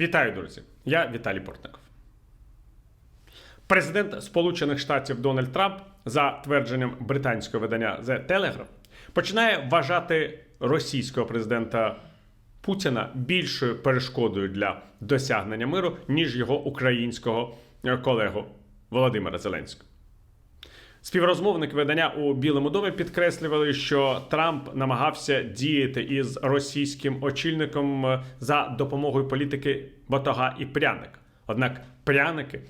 Вітаю, друзі! Я Віталій Портников. Президент Сполучених Штатів Дональд Трамп, за твердженням британського видання The Telegraph, починає вважати російського президента Путіна більшою перешкодою для досягнення миру, ніж його українського е, колегу Володимира Зеленського. Співрозмовник видання у Білому домі підкреслювали, що Трамп намагався діяти із російським очільником е, за допомогою політики батога і пряника. Однак пряники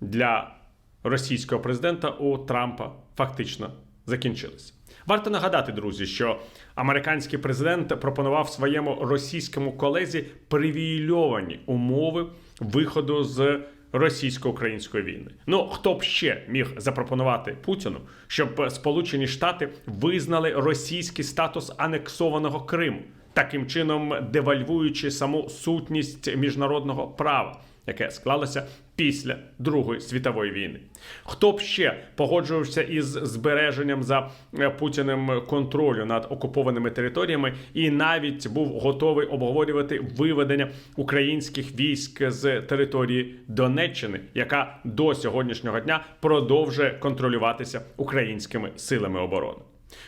для російського президента у Трампа фактично закінчилися. Варто нагадати, друзі, що американський президент пропонував своєму російському колезі привілейовані умови виходу з російсько-української війни. Ну хто б ще міг запропонувати Путіну, щоб Сполучені Штати визнали російський статус анексованого Криму, таким чином девальвуючи саму сутність міжнародного права, яке склалося після Другої світової війни. Хто б ще погоджувався із збереженням за е, Путіним контролю над окупованими територіями і навіть був готовий обговорювати виведення українських військ з території Донеччини, яка до сьогоднішнього дня продовжує контролюватися українськими силами оборони.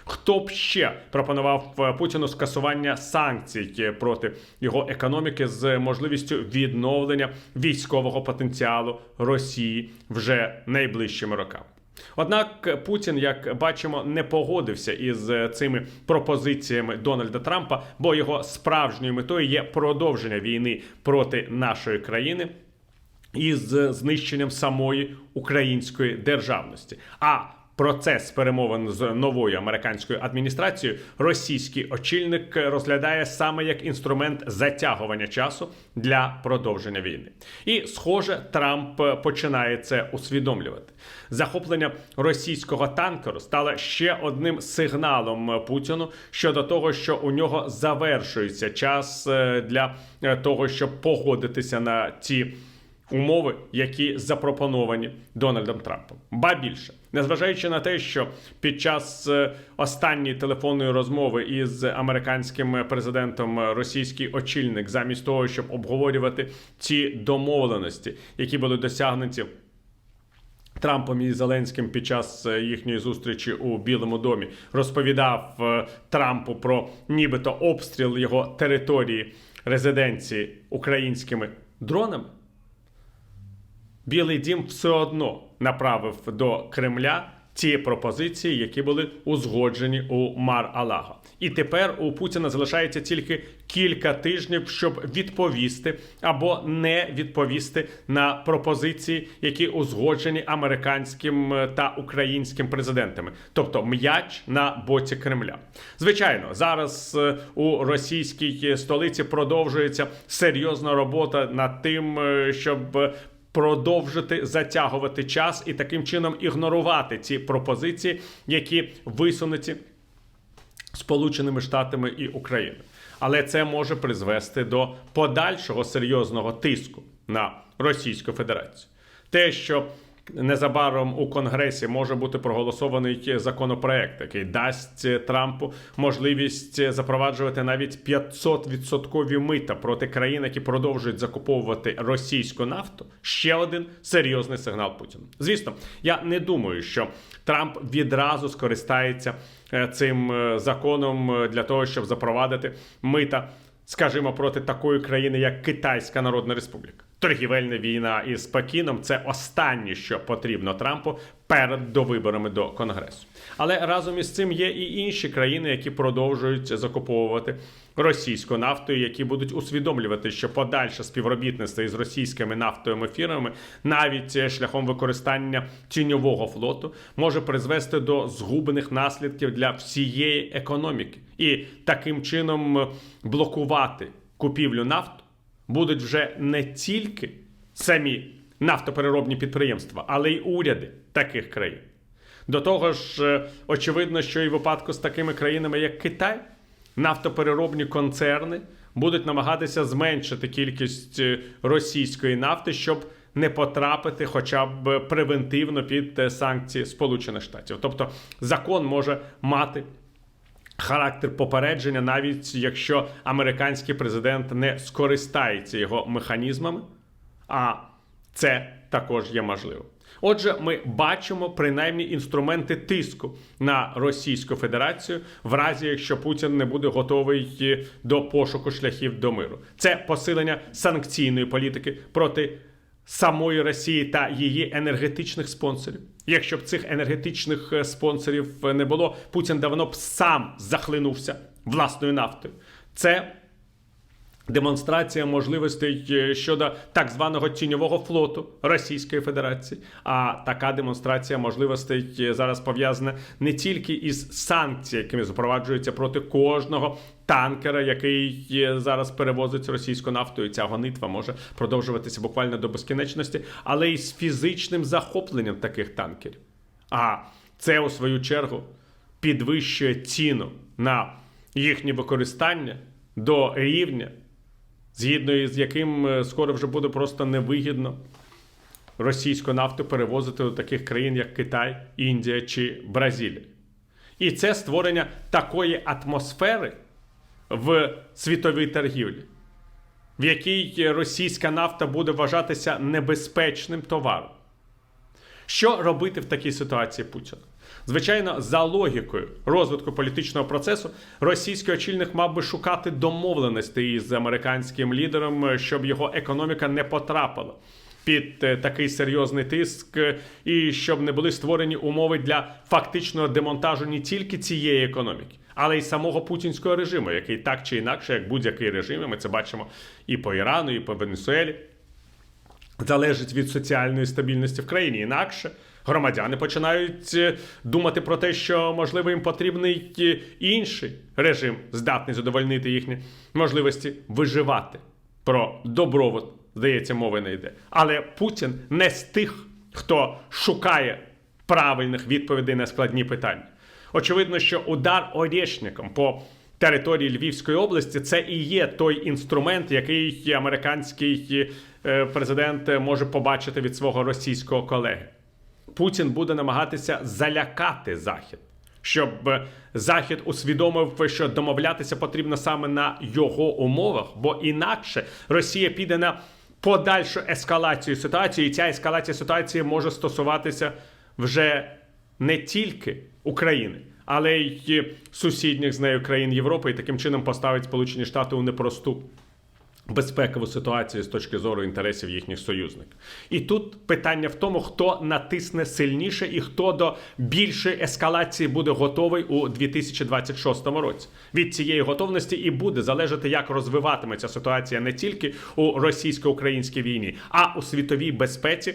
Хто б ще пропонував е, Путіну скасування санкцій е, проти його економіки з можливістю відновлення військового потенціалу Росії вже найближчими роками? Однак Путін, як бачимо, не погодився із е, цими пропозиціями Дональда Трампа, бо його справжньою метою є продовження війни проти нашої країни із знищенням самої української державності. А Процес перемовин з новою американською адміністрацією російський очільник розглядає саме як інструмент затягування часу для продовження війни. І, схоже, Трамп починає це усвідомлювати. Захоплення російського танкеру стало ще одним сигналом Путіну щодо того, що у нього завершується час е, для того, щоб погодитися на ці умови, які запропоновані Дональдом Трампом. Ба більше, незважаючи на те, що під час е, останньої телефонної розмови із американським президентом російський очільник, замість того, щоб обговорювати ці домовленості, які були досягнуті. Трампом і Зеленським під час е, їхньої зустрічі у Білому домі розповідав е, Трампу про нібито обстріл його території резиденції українськими дронами. Білий дім все одно направив до Кремля ті пропозиції, які були узгоджені у Мар Алаго. І тепер у Путіна залишається тільки кілька тижнів, щоб відповісти або не відповісти на пропозиції, які узгоджені американським е, та українським президентами, тобто м'яч на боці Кремля. Звичайно, зараз е, у російській столиці продовжується серйозна робота над тим, е, щоб продовжити затягувати час і таким чином ігнорувати ці пропозиції, які висунуті Сполученими Штатами і Україною. Але це може призвести до подальшого серйозного тиску на Російську Федерацію. Те, що Незабаром у Конгресі може бути проголосований законопроект, який дасть Трампу можливість запроваджувати навіть 500% мита проти країн, які продовжують закуповувати російську нафту. Ще один серйозний сигнал Путіну. Звісно, я не думаю, що Трамп відразу скористається е, цим е, законом е, для того, щоб запровадити мита, скажімо, проти такої країни, як Китайська Народна Республіка. Торгівельна війна із Пекіном це останнє, що потрібно Трампу перед довиборами до Конгресу. Але разом із цим є і інші країни, які продовжують закуповувати російську нафту, які будуть усвідомлювати, що подальше співробітництво із російськими нафтовими фірмами, навіть шляхом використання тіньового флоту, може призвести до згубних наслідків для всієї економіки і таким чином блокувати купівлю нафту будуть вже не тільки самі нафтопереробні підприємства, але й уряди таких країн. До того ж, е, очевидно, що і в випадку з такими країнами, як Китай, нафтопереробні концерни будуть намагатися зменшити кількість е, російської нафти, щоб не потрапити, хоча б превентивно під е, санкції Сполучених Штатів. Тобто закон може мати характер попередження, навіть якщо американський президент не скористається його механізмами, а це також є можливо. Отже, ми бачимо принаймні інструменти тиску на Російську Федерацію, в разі якщо Путін не буде готовий до пошуку шляхів до миру. Це посилення санкційної політики проти самої Росії та її енергетичних спонсорів. Якщо б цих енергетичних е, спонсорів не було, Путін давно б сам захлинувся власною нафтою. Це демонстрація можливостей е, щодо так званого тіньового флоту Російської Федерації. А така демонстрація можливостей е, зараз пов'язана не тільки із санкціями, якими запроваджуються проти кожного танкера, який е, зараз перевозить російську нафту, і ця гонитва може продовжуватися буквально до безкінечності, але й з фізичним захопленням таких танкерів. А це у свою чергу підвищує ціну на їхнє використання до рівня, згідно із яким е, скоро вже буде просто невигідно російську нафту перевозити до таких країн, як Китай, Індія чи Бразилія. І це створення такої атмосфери в світовій торгівлі, в якій російська нафта буде вважатися небезпечним товаром. Що робити в такій ситуації Путіна? Звичайно, за логікою розвитку політичного процесу, російський очільник мав би шукати домовленості із американським лідером, щоб його економіка не потрапила під е, такий серйозний тиск, і щоб не були створені умови для фактичного демонтажу не тільки цієї економіки, але й самого путінського режиму, який так чи інакше, як будь-який режим, і ми це бачимо і по Ірану, і по Венесуелі залежить від соціальної стабільності в країні. Інакше громадяни починають е, думати про те, що можливо їм потрібний е, інший режим, здатний задовольнити їхні можливості виживати. Про добробут, здається, мови не йде. Але Путін не з тих, хто шукає правильних відповідей на складні питання. Очевидно, що удар орєшником по території Львівської області це і є той інструмент, який американський е, президент може побачити від свого російського колеги. Путін буде намагатися залякати Захід, щоб Захід усвідомив, що домовлятися потрібно саме на його умовах, бо інакше Росія піде на подальшу ескалацію ситуації, і ця ескалація ситуації може стосуватися вже не тільки України, але й сусідніх з нею країн Європи, і таким чином поставить Сполучені Штати у непросту безпекову ситуацію з точки зору інтересів їхніх союзників. І тут питання в тому, хто натисне сильніше і хто до більшої ескалації буде готовий у 2026 році. Від цієї готовності і буде залежати, як розвиватиметься ситуація не тільки у російсько-українській війні, а у світовій безпеці